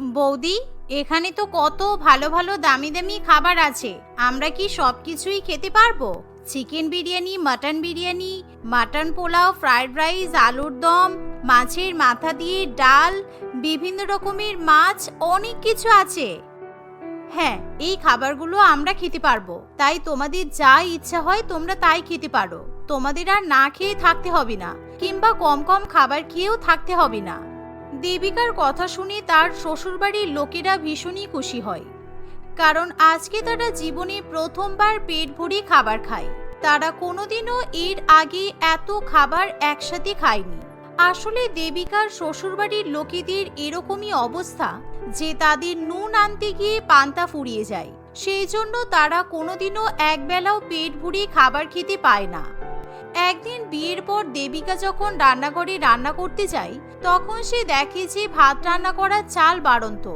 বৌদি, এখানে তো কত ভালো ভালো দামি দামি খাবার আছে। আমরা কি সব কিছুই খেতে পারব? Chicken biryani, mutton biryani, mutton pulao, fried rice, আলুর দম, মাছের মাথা দিয়ে ডাল, বিভিন্ন রকমের মাছ, অনেক কিছু আছে। হ্যাঁ এই খাবারগুলো আমরা খেতে পারব। তাই তোমাদের যা ইচ্ছা হয় তোমরা তাই খেতে পারো। তোমাদের আর না খেয়ে থাকতে হবে না, কিংবা কম কম খাবার খেয়েও থাকতে হবে না। দেবিকার কথা শুনে তার শ্বশুরবাড়ির লোকেরা ভীষণই খুশি হয়। কারণ আজকে তারা জীবনে প্রথমবার পেট ভরে খাবার খায়। তারা কোনোদিনও এর আগে এত খাবার একসাথে খায়নি। আসলে দেবিকার শ্বশুরবাড়ির লোকেদের এরকমই অবস্থা যে তাদের নুন আনতে গিয়ে পান্তা ফুরিয়ে যায়। সেই জন্য তারা কোনোদিনও একবেলাও পেট ভরে খাবার খেতে পায় না। একদিন বিয়ের পর দেবিকা যখন রান্নাঘরে রান্না করতে যায়, তখন সে দেখে যে ভাত রান্না করার চাল বাড়ন্ত।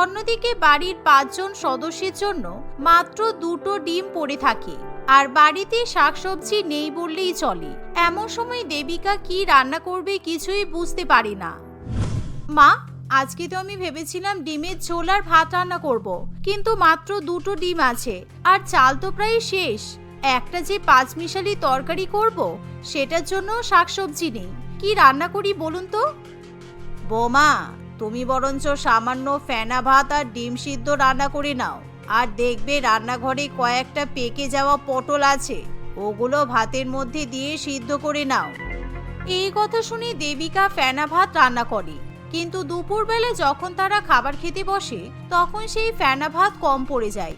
অন্যদিকে বাড়ির পাঁচজন সদস্যের জন্য মাত্র দুটো ডিম পড়ে থাকে। আর বাড়িতে শাকসবজি নেই বললেই চলে। এমন সময় দেবিকা কি রান্না করবে কিছুই বুঝতে পারে না। মা, আজকে তো আমি ভেবেছিলাম ডিমের ঝোল আর ভাত রান্না করব, কিন্তু মাত্র দুটো ডিম আছে, আর চাল তো প্রায় শেষ। একটা যে পাঁচ মিশালি তরকারি করব, সেটার জন্য শাকসবজি নেই। কি রান্না করি বলুন তো? বোমা, তুমি বরঞ্চ সামান্য ফেনা ভাত আর ডিম সিদ্ধ রান্না করে নাও। আর দেখবে রান্নাঘরে কয়েকটা পেকে যাওয়া পটল আছে। ওগুলো ভাতের মধ্যে দিয়ে সিদ্ধ করে নাও। এই কথা শুনে দেবিকা ফেনা ভাত রান্না করে। কিন্তু দুপুরবেলা যখন তারা খাবার খেতে বসে, তখন সেই ফেনা ভাত কম পড়ে যায়।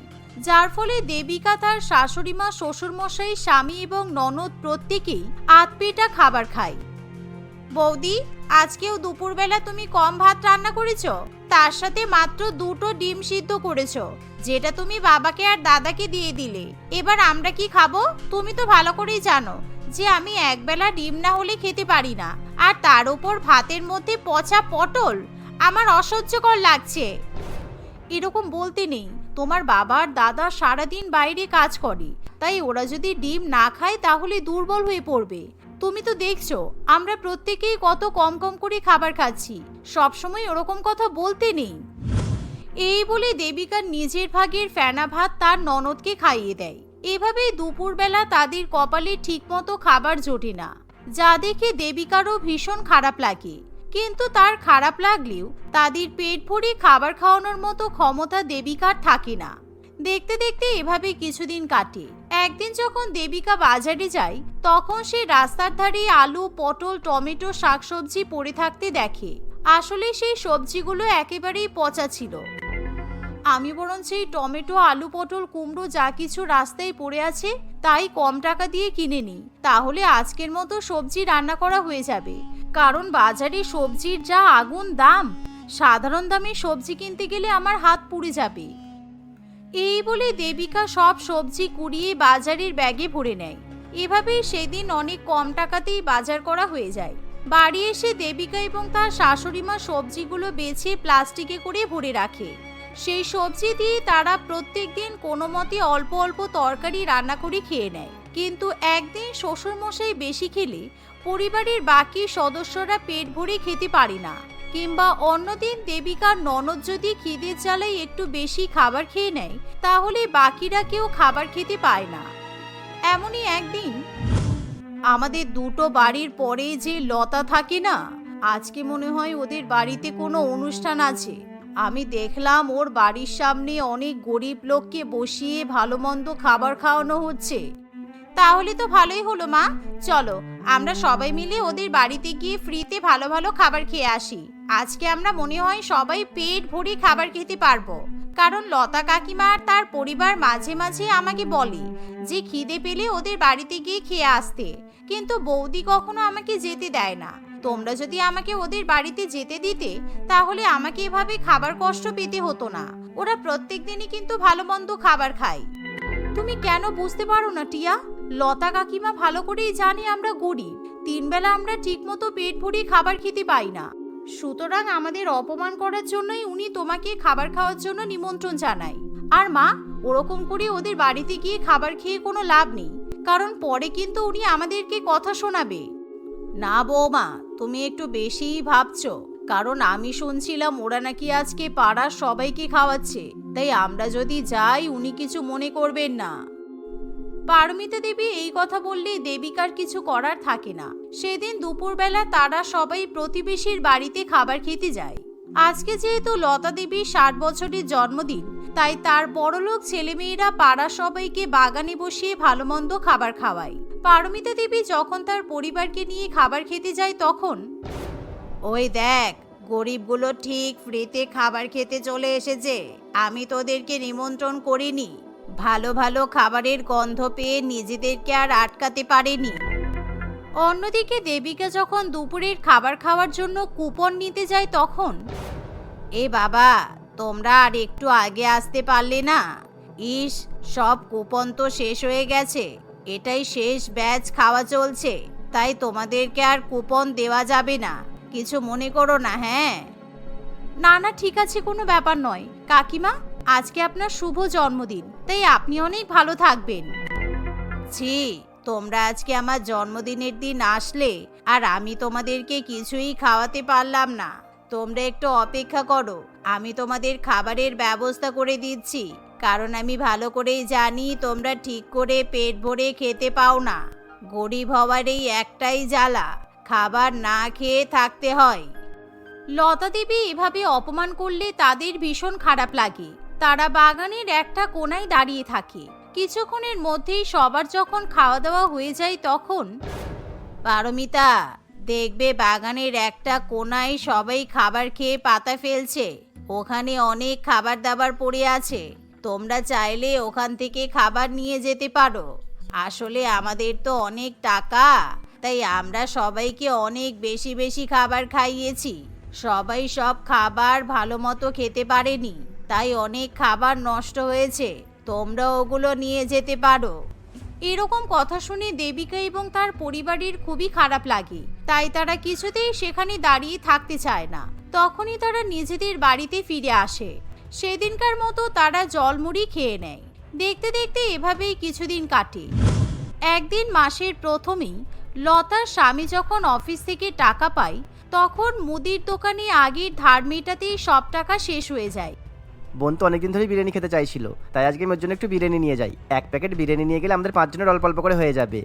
যার ফলে দেবিকা তার শাশুড়ি মা, শ্বশুরমশাই, স্বামী এবং ননদ প্রত্যেকেই আতপেটা খাবার খায়। বৌদি, আজকেও দুপুরবেলা তুমি কম ভাত রান্না করেছ? তার সাথে মাত্র দুটো ডিম সিদ্ধ করেছ, যেটা তুমি বাবাকে আর দাদাকে দিয়ে দিলে। এবার আমরা কি খাব? তুমি তো ভালো করেই জানো যে আমি একবেলা ডিম না হলে খেতে পারি না। আর তার উপর ভাতের মধ্যে পচা পটল? আমার অসহ্যকর লাগছে। এরকম বলতে নেই। তোমার বাবার দাদা সারাদিন বাইরে কাজ করে। তাই ওরা যদি ডিম না খায়, তাহলে দুর্বল হয়ে পড়বে। তুমি তো দেখছ, আমরা প্রত্যেকেই কত কম কম করে খাবার খাচ্ছি। সবসময় ওরকম কথা বলতে নেই। এই বলে দেবিকার নিজের ভাগের ফেনা ভাত তার ননদকে খাইয়ে দেয়। এভাবেই দুপুরবেলা তাদের কপালে ঠিকমতো খাবার জোটে না। যা দেখে দেবিকারও ভীষণ খারাপ লাগে। কিন্তু তার খারাপ লাগলেও তাদের পেট ভরে খাবার খাওয়ানোর মতো ক্ষমতা দেবিকার থাকে না। দেখতে দেখতে এভাবে কিছুদিন কাটে। একদিন যখন দেবিকা বাজারে যায়, তখন সে রাস্তার ধারে আলু, পটল, টমেটো, শাকসবজি পড়ে থাকতে দেখে। আসলে সেই সবজিগুলো একেবারেই পচা ছিল। আমি বরং সেই টমেটো, আলু, পটল, কুমড়ো যা কিছু রাস্তায় পড়ে আছে, তাই কম টাকা দিয়ে কিনে নিই। তাহলে আজকের মতো সবজি রান্না করা হয়ে যাবে। কারণ বাজারে সবজির যা আগুন দাম, সাধারণ দামে সবজি কিনতে গেলে আমার হাত পুড়ে যাবে। এই বলে দেবিকা সব সবজি কুড়িয়ে বাজারের ব্যাগে ভরে নেয়। এভাবেই সেদিন অনেক কম টাকাতেই বাজার করা হয়ে যায়। বাড়ি এসে দেবিকা এবং তার শাশুড়ি মা সবজিগুলো বেছে প্লাস্টিকে করে ভরে রাখে। সেই সবজি দিয়ে তারা প্রত্যেক দিন কোনো মতে অল্প অল্প তরকারি রান্না করে খেয়ে নেয়। কিন্তু একদিন শ্বশুরমশাই বেশি খেলে পরিবারের বাকি সদস্যরা পেট ভরে খেতে পারে না, কিংবা অন্যদিন দেবিকার ননদ যদি খিদের জ্বালায় একটু বেশি খাবার খেয়ে নেয়, তাহলে বাকিরা কেউ খাবার খেতে পায় না। এমনই একদিন আমাদের দুটো বাড়ির পরে যে লতা থাকে না, আজকে মনে হয় ওদের বাড়িতে কোনো অনুষ্ঠান আছে। আমি দেখলাম ওর বাড়ির সামনে অনেক গরিব লোককে বসিয়ে ভালো মন্দ খাবার খাওয়ানো হচ্ছে। তাহলে তো ভালোই হলো মা, চলো আমরা সবাই মিলে ওদের বাড়িতে গিয়ে ফ্রিতে ভালো ভালো খাবার খেয়ে আসি। আজকে আমরা মনে হয় সবাই পেট ভরে খাবার খেতে পারব। কারণ লতা কাকিমা আর তার পরিবার মাঝে মাঝে আমাকে বলে যে খিদে পেলে ওদের বাড়িতে গিয়ে খেয়ে আসতে। কিন্তু বৌদি কখনো আমাকে যেতে দেয় না। তোমরা যদি আমাকে ওদের বাড়িতে যেতে দিতে, তাহলে আমাকে এভাবে খাবার কষ্ট পেতে হতো না। ওরা প্রত্যেক দিনই কিন্তু ভালো মন্দ খাবার খায়। তুমি কেন বুঝতে পারো না, টিয়া? লতা কাকিমা ভালো করেই জানে আমরা গরিব। তিনবেলা আমরা ঠিকমতো পেট ভরে খাবার খেতে পাই না। সুতরাং আমাদের অপমান করার জন্যই উনি তোমাকে খাবার খাওয়ার জন্য নিমন্ত্রণ জানায়। আর মা, ওরকম করে ওদের বাড়িতে গিয়ে খাবার খেয়ে কোনো লাভ নেই। কারণ পরে কিন্তু উনি আমাদেরকে কথা শোনাবে। না বৌমা, তুমি একটু বেশিই ভাবছ। কারণ আমি শুনছিলাম ওরা নাকি আজকে পাড়ার সবাইকে খাওয়াচ্ছে। তাই আমরা যদি যাই, উনি কিছু মনে করবেন না। পারমিতা দেবী এই কথা বললে দেবিকার কিছু করার থাকে না। সেদিন দুপুরবেলা তারা সবাই প্রতিবেশীর বাড়িতে খাবার খেতে যায়। আজকে যেহেতু লতা দেবীর ষাট বছরের জন্মদিন, তাই তার বড়লোক ছেলেমেয়েরা পাড়া সবাইকে বাগানে বসিয়ে ভালো মন্দ খাবার খাওয়ায়। পারমিতা দেবী যখন তার পরিবারকে নিয়ে খাবার খেতে যায় তখন, ওই দেখ, গরিবগুলো ঠিক ফ্রিতে খাবার খেতে চলে এসেছে। আমি তোদেরকে নিমন্ত্রণ করিনি। ভালো ভালো খাবারের গন্ধ পেয়ে নিজেদেরকে আর আটকাতে পারেনি। অন্যদিকে দেবিকা যখন দুপুরের খাবার খাওয়ার জন্য কুপন নিতে যায় তখন, এ বাবা, তোমরা আর একটু আগে আসতে পারলে না? ইস, সব কুপন তো শেষ হয়ে গেছে। এটাই শেষ ব্যাচ খাওয়া চলছে। তাই তোমাদেরকে আর কুপন দেওয়া যাবে না। কিছু মনে করো না হ্যাঁ? না না, ঠিক আছে, কোনো ব্যাপার নয়। কাকিমা আজকে আপনার শুভ জন্মদিন, তাই আপনি অনেক ভালো থাকবেন। ছি, তোমরা আজকে আমার জন্মদিনের দিন আসলে, আর আমি তোমাদেরকে কিছুই খাওয়াতে পারলাম না। তোমরা একটু অপেক্ষা করো, আমি তোমাদের খাবারের ব্যবস্থা করে দিচ্ছি, কারণ আমি ভালো করেই জানি তোমরা ঠিক করে পেট ভরে খেতে পাও না। গরিব হওয়ার এই একটাই জ্বালা, খাবার না খেয়ে থাকতে হয়। লতা দেবী এভাবে অপমান করলে তাদের ভীষণ খারাপ লাগে। তারা বাগানের একটা কোনায় দাঁড়িয়ে থাকে। কিছুক্ষণের মধ্যেই সবার যখন খাওয়া দাওয়া হয়ে যায় তখন, পারমিতা, দেখবে বাগানের একটা কোনায় সবাই খাবার খেয়ে পাতা ফেলছে। ওখানে অনেক খাবার দাবার পড়ে আছে। তোমরা চাইলে ওখান থেকে খাবার নিয়ে যেতে পারো। আসলে আমাদের তো অনেক টাকা, তাই আমরা সবাইকে অনেক বেশি বেশি খাবার খাইয়েছি। সবাই সব খাবার ভালো মতো খেতে পারেনি। তাই অনেক খাবার নষ্ট হয়েছে। তোমরা ওগুলো নিয়ে যেতে পারো। এরকম কথা শুনে দেবিকা এবং তার পরিবারের খুবই খারাপ লাগে। তাই তারা কিছুতেই সেখানে দাঁড়িয়ে থাকতে চায় না। তখনই তারা নিজেদের বাড়িতে ফিরে আসে। সেদিনকার মতো তারা জলমুড়ি খেয়ে নেয়। দেখতে দেখতে এভাবেই কিছুদিন কাটে। একদিন মাসের প্রথমেই লতার স্বামী যখন অফিস থেকে টাকা পায়, তখন মুদির দোকানে আগের ধার মেটাতেই সব টাকা শেষ হয়ে যায়। বোন তো অনেকদিন ধরেই বিরিয়ানি খেতে চাইছিল, তাই আজকে আমি ওর জন্য একটু বিরিয়ানি নিয়ে যাই। এক প্যাকেট বিরিয়ানি নিয়ে গেলে আমাদের পাঁচজনের অল্প অল্প করে হয়ে যাবে।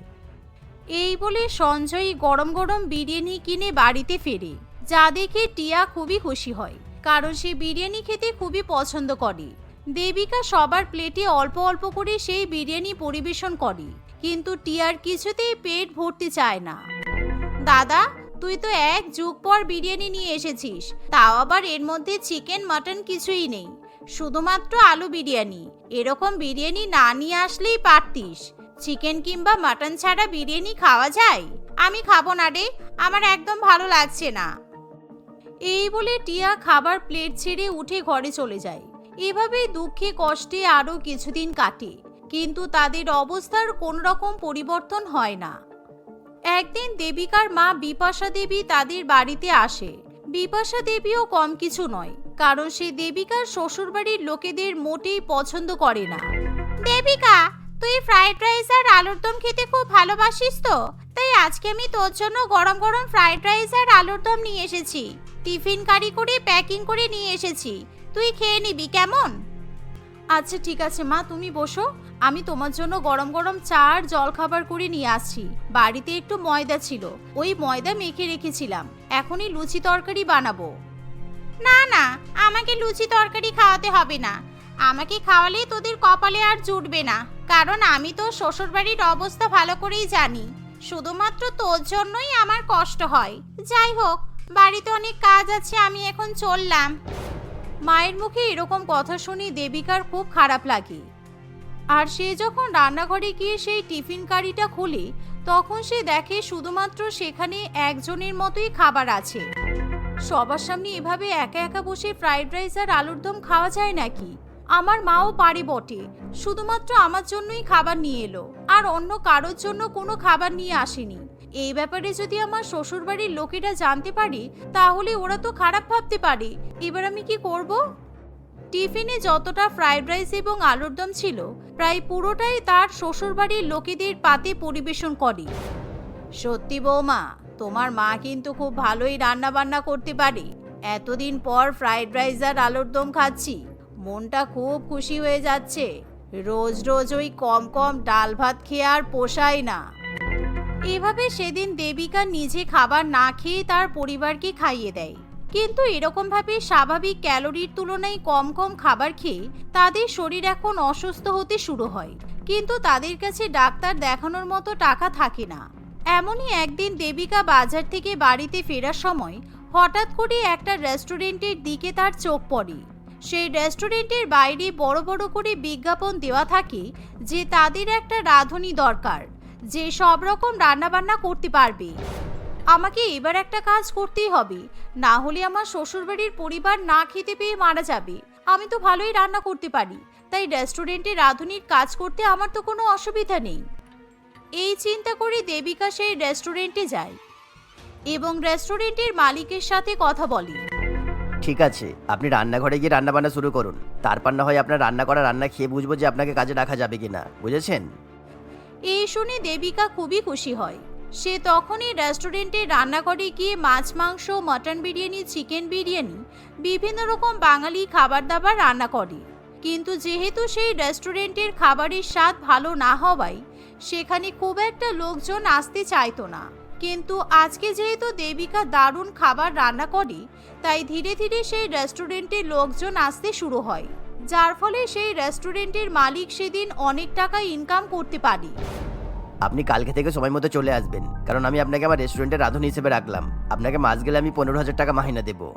এই বলে সঞ্জয় গরম গরম বিরিয়ানি কিনে বাড়িতে ফেরে, যা দেখে টিয়া খুবই খুশি হয়, কারণ সে বিরিয়ানি খেতে খুবই পছন্দ করে। দেবিকা সবার প্লেটে অল্প অল্প করে সেই বিরিয়ানি পরিবেশন করে, কিন্তু টিয়ার কিছুতেই পেট ভরতে চায় না। দাদা, তুই তো এক যুগ পর বিরিয়ানি নিয়ে এসেছিস, তাও আবার এর মধ্যে চিকেন, মাটন কিছুই নেই। শুধুমাত্র আলু বিরিয়ানি। এরকম বিরিয়ানি না নিয়ে আসলেই পারতিস। চিকেন কিংবা মাটন ছাড়া বিরিয়ানি খাওয়া যায়? আমি খাব না রে, আমার একদম ভালো লাগছে না। এই বলে টিয়া খাবার প্লেট ছেড়ে উঠে ঘরে চলে যায়। এভাবেই দুঃখে কষ্টে আরও কিছুদিন কাটে। কিন্তু তাদের অবস্থার কোনো রকম পরিবর্তন হয় না। একদিন দেবিকার মা বিপাশা দেবী তাদের বাড়িতে আসে। বিপাশা দেবীও কম কিছু নয় কারণ সে দেবিকার শ্বশুরবাড়ির লোকেদের মোটেই পছন্দ করে না। দেবিকা তুই ফ্রাইড রাইস আর আলুর দম খেতে খুব ভালোবাসিস তো? তাই আজকে আমি তোর জন্য গরম গরম ফ্রাইড রাইস আর আলুর দম নিয়ে এসেছি। টিফিন কারি করে প্যাকিং করে নিয়ে এসেছি। তুই খেয়ে নিবি কেমন? আচ্ছা ঠিক আছে মা তুমি বসো। আমি তোমার জন্য গরম গরম চা আর জলখাবার করে নিয়ে আসছি। বাড়িতে একটু ময়দা ছিল। ওই ময়দা মেখে রেখেছিলাম। এখনই লুচি তরকারি বানাবো। না না, আমাকে লুচি তরকারি খাওয়াতে হবে না। আমাকে খাওয়ালে তোদের কপালে আর জুটবে না। কারণ আমি তো শ্বশুরবাড়ির অবস্থা ভালো করেই জানি। শুধুমাত্র তোর জন্যই আমার কষ্ট হয়। যাই হোক, বাড়িতে অনেক কাজ আছে, আমি এখন চললাম। মায়ের মুখে এরকম কথা শুনি দেবিকার খুব খারাপ লাগে। আর সে যখন রান্নাঘরে গিয়ে সেই টিফিন কারিটা খুলে, তখন সে দেখে শুধুমাত্র সেখানে একজনের মতোই খাবার আছে। সবার সামনে এভাবে একা একা বসে ফ্রাইড রাইস আর আলুর দম খাওয়া যায় নাকি? আমার মাও পারে বটে। শুধুমাত্র আমার জন্যই খাবার নিয়ে এলো, আর অন্য কারোর জন্য কোনো খাবার নিয়ে আসেনি। এই ব্যাপারে যদি আমার শ্বশুরবাড়ির লোকেরা জানতে পারে, তাহলে ওরা তো খারাপ ভাবতে পারে। এবার আমি কি করব? টিফিনে যতটা ফ্রাইড রাইস এবং আলুর দম ছিল, প্রায় পুরোটাই তার শ্বশুরবাড়ির লোকেদের পাতে পরিবেশন করে। সত্যি বৌমা, তোমার মা কিন্তু খুব ভালোই রান্না বান্না করতে পারে। এতদিন পর ফ্রাইড রাইস আর আলুর দম খাচ্ছি, মনটা খুব খুশি হয়ে যাচ্ছে। রোজ রোজ ওই কম কম ডাল ভাত খেয়ে আর পোষায় না। এভাবে সেদিন দেবিকা নিজে খাবার না খেয়ে তার পরিবারকে খাইয়ে দেয়। কিন্তু এরকমভাবে স্বাভাবিক ক্যালোরির তুলনায় কম কম খাবার খেয়ে তাদের শরীর এখন অসুস্থ হতে শুরু হয়। কিন্তু তাদের কাছে ডাক্তার দেখানোর মতো টাকা থাকে না। এমনই একদিন দেবিকা বাজার থেকে বাড়িতে ফেরার সময় হঠাৎ করে একটা রেস্টুরেন্টের দিকে তার চোখ পড়ে। সেই রেস্টুরেন্টের বাইরে বড় বড় করে বিজ্ঞাপন দেওয়া থাকে যে তাদের একটা রাঁধুনি দরকার, যে সব রকম রান্নাবান্না করতে পারবে। আমাকে এবার একটা কাজ করতেই হবে। না হলে আমার শ্বশুরবাড়ির পরিবার না খেতে পেয়ে মারা যাবে। আমি তো ভালোই রান্না করতে পারি। তাই রেস্টুরেন্টে রাঁধুনির কাজ করতে আমার তো কোনো অসুবিধা নেই। এই চিন্তা করে দেবিকা সেই রেস্টুরেন্টে যায় এবং রেস্টুরেন্টের মালিকের সাথে কথা বলে। ঠিক আছে আপনি রান্নাঘরে গিয়ে রান্না বান্না শুরু করুন। তারপর না হয় আপনার রান্না করা রান্না খেয়ে বুঝব যে আপনাকে কাজে রাখা যাবে কিনা। বুঝেছেন? এই শুনে দেবিকা খুবই খুশি হয়। সে তখনই রেস্টুরেন্টে রান্নাঘরে গিয়ে মাছ, মাংস মটন বিরিয়ানি চিকেন বিরিয়ানি, বিভিন্ন রকম বাঙালি খাবার দাবার রান্না করে। কিন্তু যেহেতু সেই রেস্টুরেন্টের খাবারের স্বাদ ভালো না হওয়ায় সেখানে খুব একটা লোকজন আসতে চাইতো না। কিন্তু আজকে যেহেতু দেবিকা দারুণ খাবার রান্না করে, তাই ধীরে ধীরে সেই রেস্টুরেন্টে লোকজন আসতে শুরু হয়। যার ফলে সেই রেস্টুরেন্টের মালিক সেদিন অনেক টাকা ইনকাম করতে পারে। আপনি কালকে থেকে সময় মতো চলে আসবেন, কারণ আমি আপনাকে আমার রেস্টুরেন্টের রাঁধুনি হিসেবে রাখলাম। আপনাকে মাস গেলে আমি পনেরো হাজার টাকা মাহিনা দেবো।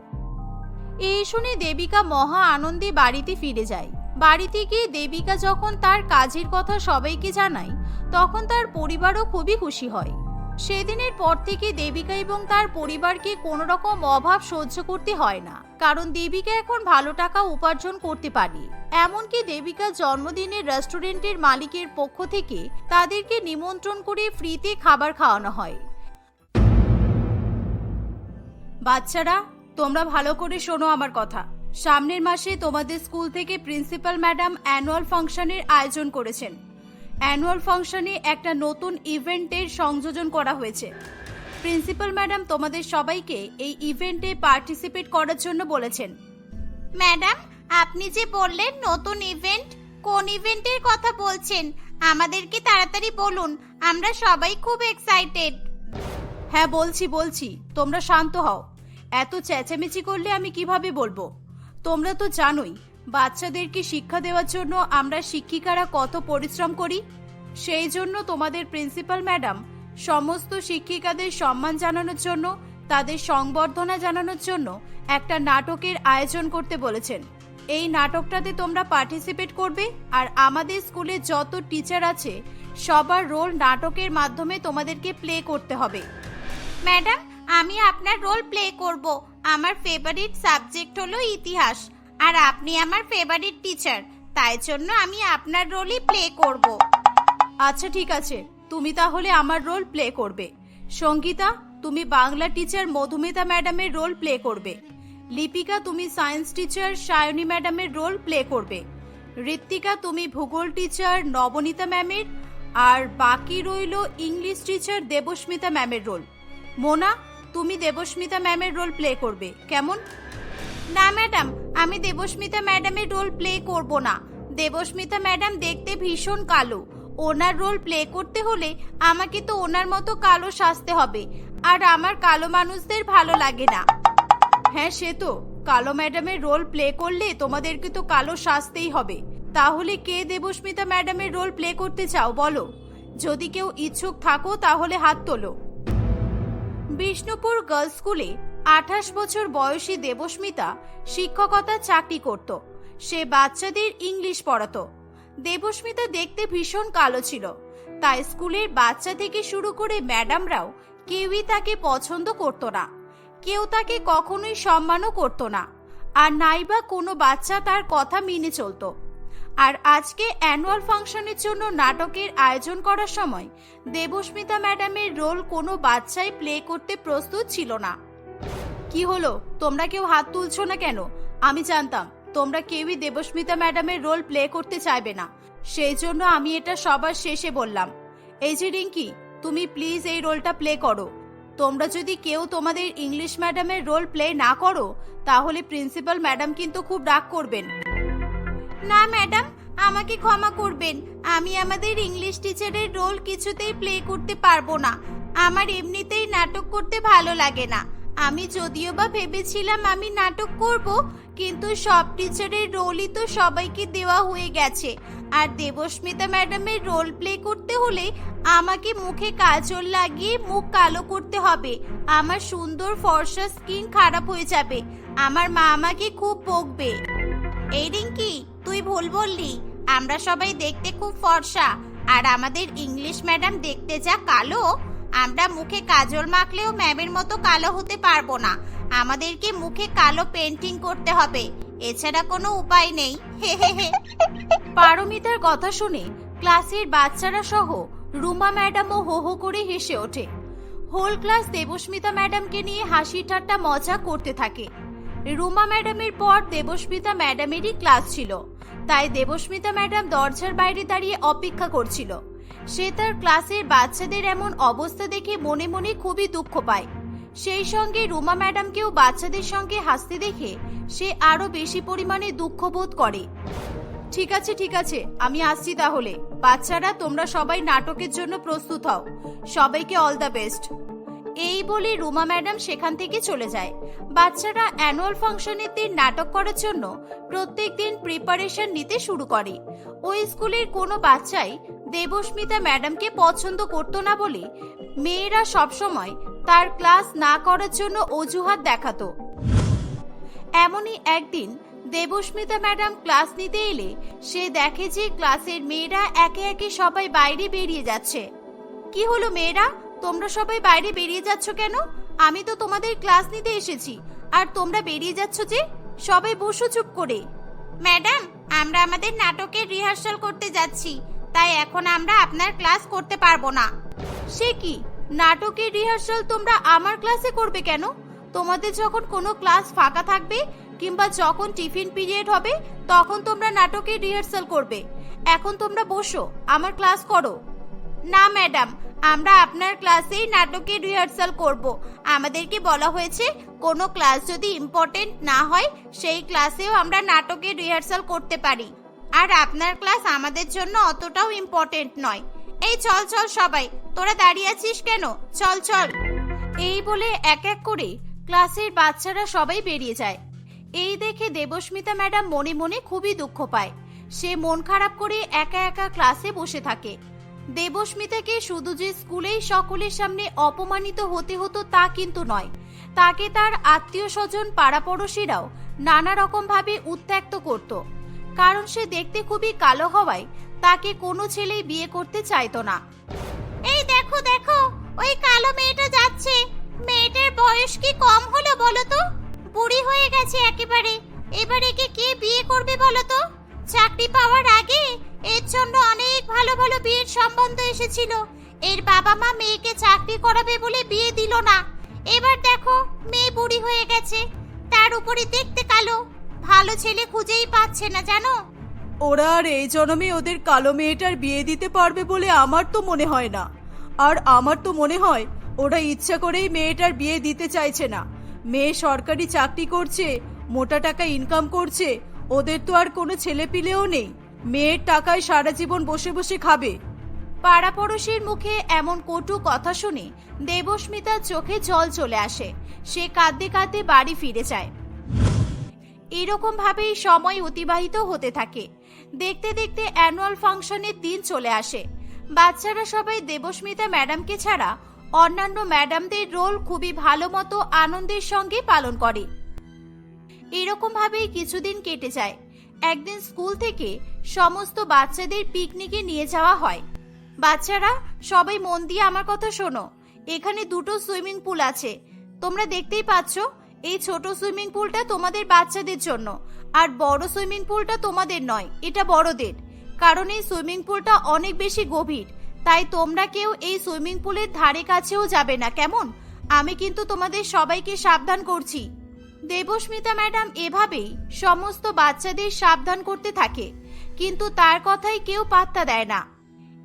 এই শুনে দেবিকা মহা আনন্দে বাড়িতে ফিরে যায়। বাড়িতে গিয়ে দেবিকা যখন তার কাজের কথা সবাইকে জানায়, তখন তার পরিবারও খুবই খুশি হয়। সেদিনের পর থেকে দেবিকা এবং তার পরিবারকে কোনো রকম অভাব সহ্য করতে হয় না, কারণ দেবিকা এখন ভালো টাকা উপার্জন করতে পারে। এমনকি দেবিকা জন্মদিনের রেস্টুরেন্টের মালিকের পক্ষ থেকে তাদেরকে নিমন্ত্রণ করে ফ্রিতে খাবার খাওয়ানো হয়। বাচ্চারা, তোমরা ভালো করে শোনো আমার কথা। সামনের মাসে তোমাদের স্কুল থেকে প্রিন্সিপাল ম্যাডাম অ্যানুয়াল ফাংশনের আয়োজন করেছেন। অ্যানুয়াল ফাংশনে একটা নতুন ইভেন্টের সংযোজন করা হয়েছে। প্রিন্সিপাল ম্যাডাম তোমাদের সবাইকে এই ইভেন্টে পার্টিসিপেট করার জন্য বলেছেন। ম্যাডাম আপনি যে বললেন নতুন ইভেন্ট কোন ইভেন্টের কথা বলছেন? আমাদেরকে তাড়াতাড়ি বলুন আমরা সবাই খুব এক্সাইটেড হ্যাঁ বলছি বলছি তোমরা শান্ত হও। এত চেঁচামেচি করলে আমি কীভাবে বলব? তোমরা তো জানোই বাচ্চাদেরকে শিক্ষা দেওয়ার জন্য আমরা শিক্ষিকারা কত পরিশ্রম করি? সেই জন্য তোমাদের প্রিন্সিপাল ম্যাডাম সমস্ত শিক্ষিকাদের সম্মান জানানোর জন্য, তাদের সংবর্ধনা জানানোর জন্য একটা নাটকের আয়োজন করতে বলেছেন। এই নাটকটাতে তোমরা পার্টিসিপেট করবে আর আমাদের স্কুলে যত টিচার আছে, সবার রোল নাটকের মাধ্যমে তোমাদেরকে প্লে করতে হবে। ম্যাডাম, আমি আপনার রোল প্লে করব। আমার ফেভারিট সাবজেক্ট হলো ইতিহাস। আর আপনি আমার ফেভারিট টিচার তাই জন্য আমি আপনার রোলই প্লে করব। আচ্ছা ঠিক আছে। তুমি তাহলে আমার রোল প্লে করবে। সঙ্গীতা, তুমি বাংলা টিচার মধুমিতা ম্যাডামের রোল প্লে করবে। লিপিকা, তুমি সায়েন্স টিচার সায়নী ম্যাডামের রোল প্লে করবে। ঋত্বিকা, তুমি ভূগোল টিচার নবনীতা ম্যামের আর বাকি রইল ইংলিশ টিচার দেবস্মিতা ম্যামের রোল মোনা, তুমি দেবস্মিতা ম্যামের রোল প্লে করবে। কেমন? না, ম্যাডাম, আমি দেবস্মিতা ম্যাডামের রোল প্লে করব না। দেবস্মিতা ম্যাডাম দেখতে ভীষণ কালো। ওনার রোল প্লে করতে হলে আমাকে তো ওনার মতো কালো সাজতে হবে। আর আমার কালো মানুষদের ভালো লাগে না। হ্যাঁ সে তো। কালো ম্যাডামের রোল প্লে করলে তোমাদেরকে তো কালো সাজতেই হবে। তাহলে কে দেবস্মিতা ম্যাডামের রোল প্লে করতে চাও, বলো? যদি কেউ ইচ্ছুক থাকো, তাহলে হাত তোলো। বিষ্ণুপুর গার্লস স্কুলে আঠাশ বছর বয়সী দেবস্মিতা শিক্ষকতার চাকরি করত। সে বাচ্চাদের ইংলিশ পড়াতো। দেবস্মিতা দেখতে ভীষণ কালো ছিল। তাই স্কুলের বাচ্চা থেকে শুরু করে ম্যাডামরাও কেউই তাকে পছন্দ করত না। কেউ তাকে কখনোই সম্মানও করত না। আর নাইবা কোনো বাচ্চা তার কথা মেনে চলতো। আর আজকে অ্যানুয়াল ফাংশনের জন্য নাটকের আয়োজন করার সময় দেবস্মিতা ম্যাডামের রোল কোনো বাচ্চাই প্লে করতে প্রস্তুত ছিল না। কি হলো? তোমরা কেউ হাত তুলছো না কেন? আমি জানতাম, তোমরা কেউই দেবস্মিতা ম্যাডামের রোল প্লে করতে চাইবে না। সেই জন্য আমি এটা সবার শেষে বললাম। এই যে রিঙ্কি, তুমি প্লিজ এই রোলটা প্লে করো। তোমরা যদি কেউ তোমাদের ইংলিশ ম্যাডামের রোল প্লে না করো, তাহলে প্রিন্সিপাল ম্যাডাম কিন্তু খুব রাগ করবেন। না ম্যাডাম, আমাকে ক্ষমা করবেন। আমি আমাদের ইংলিশ টিচারের রোল কিছুতেই প্লে করতে পারব না। আমার এমনিতেই নাটক করতে ভালো লাগে না। আমি যদিও বা ভেবেছিলাম আমি নাটক করব, কিন্তু সব টিচারের রোলই তো সবাইকে দেওয়া হয়ে গেছে। আর দেবস্মিতা ম্যাডামের রোল প্লে করতে হলে আমাকে মুখে কাজল লাগিয়ে মুখ কালো করতে হবে। আমার সুন্দর ফর্সা স্কিন খারাপ হয়ে যাবে। আমার মা আমাকে খুব বকবে। এই রিঙ্কি, তুই ভুল বললি। আমরা সবাই দেখতে খুব ফর্সা। আর আমাদের ইংলিশ ম্যাডাম দেখতে যা কালো। আমরা মুখে কাজল মাখলেও ম্যামের মতো কালো হতে পারব না। আমাদেরকে মুখে কালো পেন্টিং করতে হবে। এছাড়া কোনো উপায় নেই। পারমিতার কথা শুনে ক্লাসের বাচ্চারা সহ রুমা ম্যাডামও হো হো করে হেসে ওঠে। হোল ক্লাস দেবস্মিতা ম্যাডামকে নিয়ে হাসি ঠাট্টা মজা করতে থাকে। রুমা ম্যাডামের পর দেবস্মিতা ম্যাডামেরই ক্লাস ছিল। তাই দেবস্মিতা ম্যাডাম দরজার বাইরে দাঁড়িয়ে অপেক্ষা করছিল। সে তার ক্লাসের বাচ্চাদের এমন অবস্থা দেখে মনে মনে খুবই দুঃখ পায়। সেই সঙ্গে রুমা ম্যাডামকেও বাচ্চাদের সঙ্গে হাসতে দেখে সে আরও বেশি পরিমাণে দুঃখ বোধ করে। ঠিক আছে ঠিক আছে, আমি আসছি তাহলে। বাচ্চারা, তোমরা সবাই নাটকের জন্য প্রস্তুত হও। সবাইকে অল দ্য বেস্ট। এই বলে রুমা ম্যাডাম সেখান থেকে চলে যায়। বাচ্চারা অ্যানুয়াল ফাংশনের দিন নাটক করার জন্য প্রত্যেক দিন প্রিপারেশন নিতে শুরু করে। ওই স্কুলের কোনো বাচ্চাই দেবস্মিতা ম্যাডামকে পছন্দ করতো না বলে মেয়েরা সবসময় তার ক্লাস না করার জন্য অজুহাত দেখাতো। এমনই একদিন দেবস্মিতা ম্যাডাম ক্লাস নিতে এলে সে দেখে যে ক্লাসের মেয়েরা একে একে সবাই বাইরে বেরিয়ে যাচ্ছে। কি হলো মেয়েরা? তোমরা সবাই বাইরে বেরিয়ে যাচ্ছ কেন? আমি তো তোমাদের ক্লাস নিতে এসেছি। আর তোমরা বেরিয়ে যাচ্ছ যে? সবাই বসো চুপ করে। ম্যাডাম, আমরা আমাদের নাটকের রিহার্সাল করতে যাচ্ছি। তাই এখন আমরা আপনার ক্লাস করতে পারব না। সে কি? নাটকের রিহার্সাল তোমরা আমার ক্লাসে করবে কেন? তোমাদের যখন কোনো ক্লাস ফাঁকা থাকবে কিংবা যখন টিফিন পিরিয়ড হবে, তখন তোমরা নাটকের রিহার্সাল করবে। এখন তোমরা বসো, আমার ক্লাস করো। না ম্যাডাম আমরা আপনার ক্লাসেই নাটকের রিহার্সাল করব। আমাদেরকে বলা হয়েছে, কোনো ক্লাস যদি ইম্পর্টেন্ট না হয়, সেই ক্লাসেও আমরা নাটকের রিহার্সাল করতে পারি। আর আপনার ক্লাস আমাদের জন্য অতটাও ইম্পর্টেন্ট নয়। এই চল চল সবাই, তোরা দাঁড়িয়ে আছিস কেন? চল চল। এই বলে এক এক করে ক্লাসের বাচ্চারা সবাই বেরিয়ে যায়। এই দেখে দেবস্মিতা ম্যাডাম মনে মনে খুবই দুঃখ পায়। সে মন খারাপ করে একা একা ক্লাসে বসে থাকে। দেবস্মিতাকে শুধু যে স্কুলেই সকলের সামনে অপমানিত হতে হতো তা কিন্তু নয়। তাকে তার আত্মীয় স্বজন, পাড়াপড়শিরাও নানা রকম ভাবে উত্ত্যক্ত করত। কারণ সে দেখতে খুবই কালো হওয়ায় তাকে কোনো ছেলেই বিয়ে করতে চাইতো না। এই দেখো দেখো, ওই কালো মেয়েটা যাচ্ছে। মেয়েটার বয়স কি কম হলো বলো তো? বুড়ি হয়ে গেছে একেবারে। এবার একে কে বিয়ে করবে বলো তো? চাকরি পাওয়ার আগে এর জন্য অনেক ভালো ভালো বিয়ের সম্বন্ধ এসেছিল। এর বাবা মা মেয়েকে চাকরি করাবে বলে বিয়ে দিল না। এবার দেখো, মেয়ে বুড়ি হয়ে গেছে। তার উপরে দেখতে কালো। ভালো ছেলে খুঁজেই পাচ্ছে না জানো? ওরা আর এই জন্মে ওদের কালো মেয়েটার বিয়ে দিতে পারবে বলে আমার তো মনে হয় না। আর আমার তো মনে হয় ওরা ইচ্ছা করেই মেয়েটার বিয়ে দিতে চাইছে না। মেয়ে সরকারি চাকরি করছে মোটা টাকা ইনকাম করছে ওদের তো আর কোনো ছেলে পিলেও নেই। মেয়ের টাকায় সারা জীবন বসে বসে খাবে। পাড়াপড়শির মুখে এমন কটু কথা শুনে দেবস্মিতার চোখে জল চলে আসে। সে কাঁদতে কাঁদতে বাড়ি ফিরে যায়। এরকম ভাবেই সময় অতিবাহিত হতে থাকে। দেখতে দেখতে অ্যানুয়াল ফাংশনের দিন চলে আসে। বাচ্চারা সবাই দেবস্মিতা ম্যাডামকে ছাড়া অন্যান্য ম্যাডামদের রোল খুবই ভালো মতো আনন্দের সঙ্গে পালন করে। এরকম ভাবেই কিছুদিন কেটে যায়। একদিন স্কুল থেকে সমস্ত বাচ্চাদের পিকনিকে নিয়ে যাওয়া হয়। বাচ্চারা, সবাই মন দিয়ে আমার কথা শোনো। এখানে দুটো সুইমিং পুল আছে। তোমরা দেখতেই পাচ্ছ এই ছোট সুইমিং পুলটা তোমাদের বাচ্চাদের জন্য। আর বড় সুইমিং পুলটা তোমাদের নয়, এটা বড়দের। কারণ এই সুইমিং পুলটা অনেক বেশি গভীর, তাই তোমরা কেউ এই সুইমিং পুলের ধারে কাছেও যাবে না, কেমন? আমি কিন্তু তোমাদের সবাইকে সাবধান করছি। দেবস্মিতা ম্যাডাম এভাবেই সমস্ত বাচ্চাদের সাবধান করতে থাকে, কিন্তু তার কথাই কেউ পাত্তা দেয় না।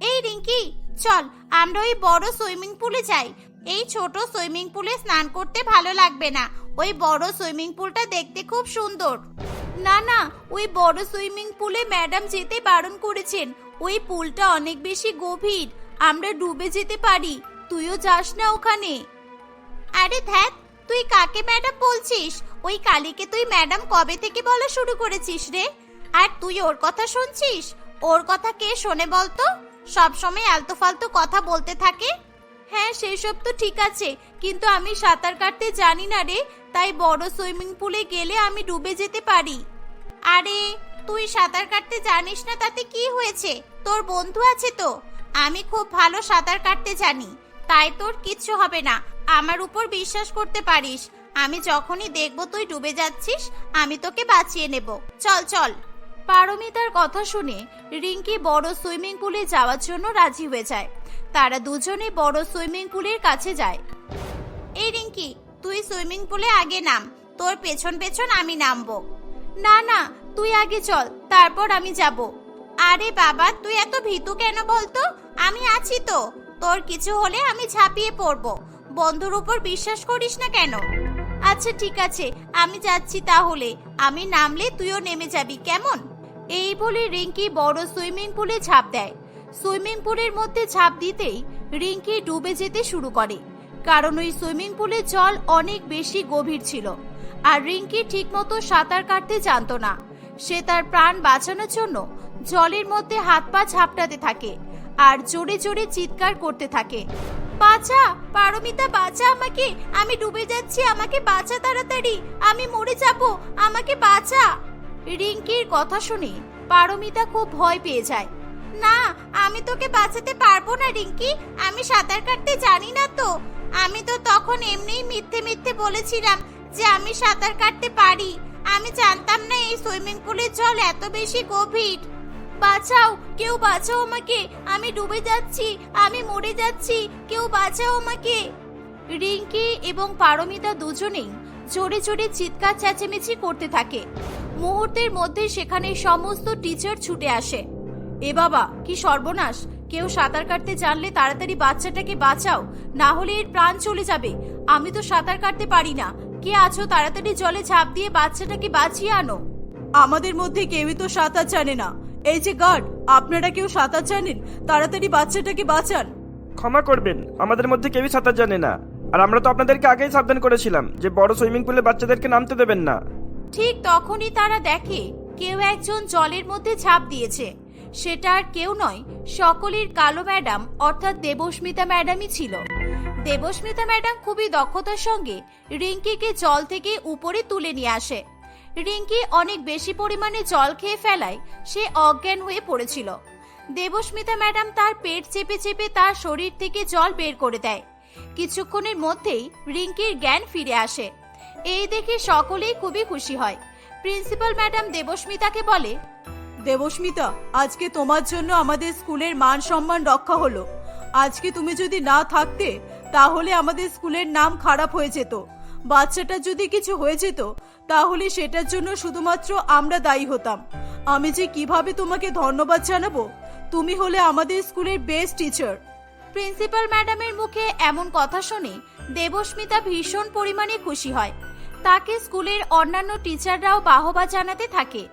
এই রিঙ্কি, চল, আমরা ওই বড় সুইমিং পুলে যাই এই ছোট সুইমিং পুলে স্নান করতে ভালো লাগবে না। ওই বড় সুইমিং পুলটা দেখতে খুব সুন্দর। না না, ওই বড় সুইমিং পুলে ম্যাডাম যেতে বারণ করেছেন। ওই পুলটা অনেক বেশি গভীর। আমরা ডুবে যেতে পারি। তুইও যাস না ওখানে। আরে ধ্যাত, তুই কাকে ম্যাডাম বলছিস? ওই কালীকে তুই ম্যাডাম কবে থেকে বলা শুরু করেছিস রে? আর তুই ওর কথা শুনছিস? ওর কথা কে শোনে বলতো? সব সময় আলতু ফালতু কথা বলতে থাকে। হ্যাঁ সেসব তো ঠিক আছে, কিন্তু আমি সাঁতার কাটতে জানি না রে, তাই বড় সুইমিং পুলে গেলে আমি ডুবে যেতে পারি। আরে, তুই সাঁতার কাটতে জানিস না তাতে কি হয়েছে? তোর বন্ধু আছে তো? আমি খুব ভালো সাঁতার কাটতে জানি, তাই তোর কিচ্ছু হবে না, আমার উপর বিশ্বাস করতে পারিস। আমি যখনই দেখব তুই ডুবে যাচ্ছিস, আমি তোকে বাঁচিয়ে নেব। চল চল। পারমিতার কথা শুনে রিঙ্কি বড় সুইমিং পুলে যাওয়ার জন্য রাজি হয়ে যায়। তারা দুজনে বড় সুইমিং পুলের কাছে যায়। এই রিঙ্কি, তুই সুইমিং পুলে আগে নাম, তোর পেছন পেছন আমি নামবো। না না, তুই আগে চল, তারপর আমি যাব। আরে বাবা, তুই এত ভীতু কেন বলতো? আমি আছি তো। তোর কিছু হলে আমি ঝাঁপিয়ে পড়ব। বন্ধুর উপর বিশ্বাস করিস না কেন? আচ্ছা ঠিক আছে, আমি যাচ্ছি তাহলে। আমি নামলে তুইও নেমে যাবি, কেমন? এই বলে রিঙ্কি বড় সুইমিং পুলে ঝাঁপ দেয়। সুইমিং পুলের মধ্যে ঝাঁপ দিতেই রিঙ্কি ডুবে যেতে শুরু করে। কারণ ওই সুইমিং পুলের জল অনেক বেশি গভীর ছিল, আর রিঙ্কি ঠিকমতো সাঁতার কাটতে জানতো না। সে তার প্রাণ বাঁচানোর জন্য জলের মধ্যে হাত পা ঝাপটাতে থাকে আর জোরে জোরে চিৎকার করতে থাকে। বাঁচা, পারমিতা, বাঁচা আমাকে। আমি ডুবে যাচ্ছি, আমাকে বাঁচা তাড়াতাড়ি। আমি মরে যাব, আমাকে বাঁচা। রিঙ্কির কথা শুনে পারমিতা খুব ভয় পেয়ে যায়। না, আমি তোকে বাঁচাতে পারব না, রিঙ্কি। আমি সাঁতার কাটতে জানি না তো। আমি তো তখন এমনিই মিথ্যে মিথ্যে বলেছিলাম যে আমি সাঁতার কাটতে পারি। আমি জানতাম না এই সুইমিং পুলের জল এত বেশি গভীর। বাঁচাও, কেউ বাঁচাও আমাকে। আমি ডুবে যাচ্ছি, আমি মরে যাচ্ছি, কেউ বাঁচাও আমাকে। রিঙ্কি এবং পারমিতা দুজনেই জোরে জোরে চিৎকার চেঁচেমেচি করতে থাকে। মুহূর্তের মধ্যে সেখানে সমস্ত টিচার ছুটে আসে। এ বাবা কি সর্বনাশ। কেউ সাঁতার কাটতে জানলে তাড়াতাড়ি বাচ্চাটাকে বাঁচাও না হলে এর প্রাণ চলে যাবে। আমি তো সাঁতার কাটতে পারি না। কে আছো তাড়াতাড়ি জলে ঝাঁপ দিয়ে বাচ্চাটাকে বাঁচিয়ে আনো? আমাদের মধ্যে কেউই তো সাঁতার জানে না। এই যে গার্ড আপনারা কেউ সাঁতার জানেন? তাড়াতাড়ি বাচ্চাটাকে বাঁচান। ক্ষমা করবেন আমাদের মধ্যে কেউই সাঁতার জানে না। আর আমরা তো আপনাদেরকে আগেই সাবধান করেছিলাম যে বড় সুইমিং পুলে বাচ্চাদেরকে নামতে দেবেন না। ঠিক তখনই তারা দেখে কেউ একজন জলের মধ্যে ঝাঁপ দিয়েছে। সেটা আর কেউ নয়, সকলের কালো ম্যাডাম, অর্থাৎ দেবস্মিতা ম্যাডামই ছিল। দেবস্মিতা ম্যাডাম খুবই দক্ষতার সঙ্গে রিঙ্কিকে জল থেকে উপরে তুলে নিয়ে আসে। রিঙ্কি অনেক বেশি পরিমাণে জল খেয়ে ফেলায়, সে অজ্ঞান হয়ে পড়েছিল। দেবস্মিতা ম্যাডাম তার পেট চেপে চেপে তার শরীর থেকে জল বের করে দেয়। কিছুক্ষণের মধ্যেই রিঙ্কির জ্ঞান ফিরে আসে। এই দেখে সকলেই খুবই খুশি হয়। প্রিন্সিপাল ম্যাডাম দেবস্মিতাকে বলে দেবস্মিতা, আজকে তোমার জন্য আমাদের স্কুলের মান সম্মান রক্ষা হলো। আজকে তুমি যদি না থাকতে, তাহলে আমাদের স্কুলের নাম খারাপ হয়ে যেত। বাচ্চাটা যদি কিছু হয়ে যেত, তাহলে সেটার জন্য শুধুমাত্র আমরা দায়ী হতাম। আমি যে কীভাবে তোমাকে ধন্যবাদ জানাব? তুমি হলে আমাদের স্কুলের বেস্ট টিচার প্রিন্সিপাল ম্যাডামের মুখে এমন কথা শুনে দেবস্মিতা ভীষণ পরিমাণে খুশি হয়। তাকে স্কুলের অন্যান্য টিচাররাও বাহবা জানাতে থাকে।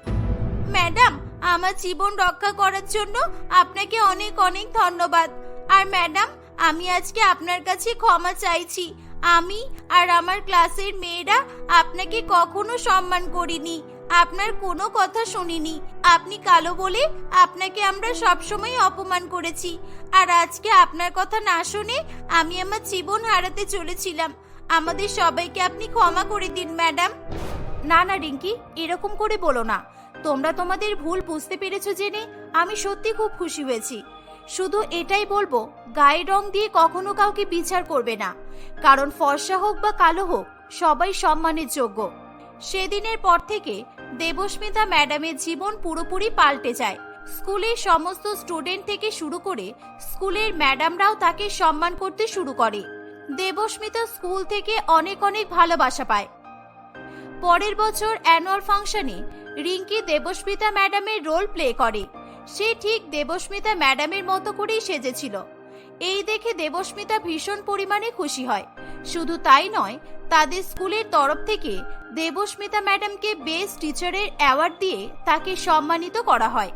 ম্যাডাম আমার জীবন রক্ষা করার জন্য আপনাকে অনেক অনেক ধন্যবাদ। আর ম্যাডাম, আমি আজকে আপনার কাছে ক্ষমা চাইছি। আমি আর আমার ক্লাসের মেয়েরা আপনাকে কখনো সম্মান করিনি। আপনার কোনো কথা শুনিনি। আপনি কালো বলে আপনাকে আমরা সবসময় অপমান করেছি। আর আজকে আপনার কথা না শুনে আমি আমার জীবন হারাতে চলেছিলাম। আমাদের সবাইকে আপনি ক্ষমা করে দিন, ম্যাডাম। না না, রিঙ্কি, এরকম করে বলো না। তোমরা তোমাদের ভুল বুঝতে পেরেছ জেনে আমি সত্যি খুব খুশি হয়েছি। শুধু এটাই বলব, গায়ে রং দিয়ে কখনো কাউকে বিচার করবে না। কারণ ফর্সা হোক বা কালো হোক, সবাই সম্মানের যোগ্য। সেদিনের পর থেকে দেবস্মিতা ম্যাডামের জীবন পুরোপুরি পাল্টে যায়। স্কুলের সমস্ত স্টুডেন্ট থেকে শুরু করে স্কুলের ম্যাডামরাও তাকে সম্মান করতে শুরু করে। দেবস্মিতা স্কুল থেকে অনেক অনেক ভালোবাসা পায়। পরের বছর অ্যানুয়াল ফাংশনে রিঙ্কি দেবস্মিতা ম্যাডামের রোল প্লে করে। সে ঠিক দেবস্মিতা ম্যাডামের মতো করেই সেজেছিল। এই দেখে দেবস্মিতা ভীষণ পরিমাণে খুশি হয়। শুধু তাই নয়, তাদের স্কুলের তরফ থেকে দেবস্মিতা ম্যাডামকে বেস্ট টিচারের অ্যাওয়ার্ড দিয়ে তাকে সম্মানিত করা হয়।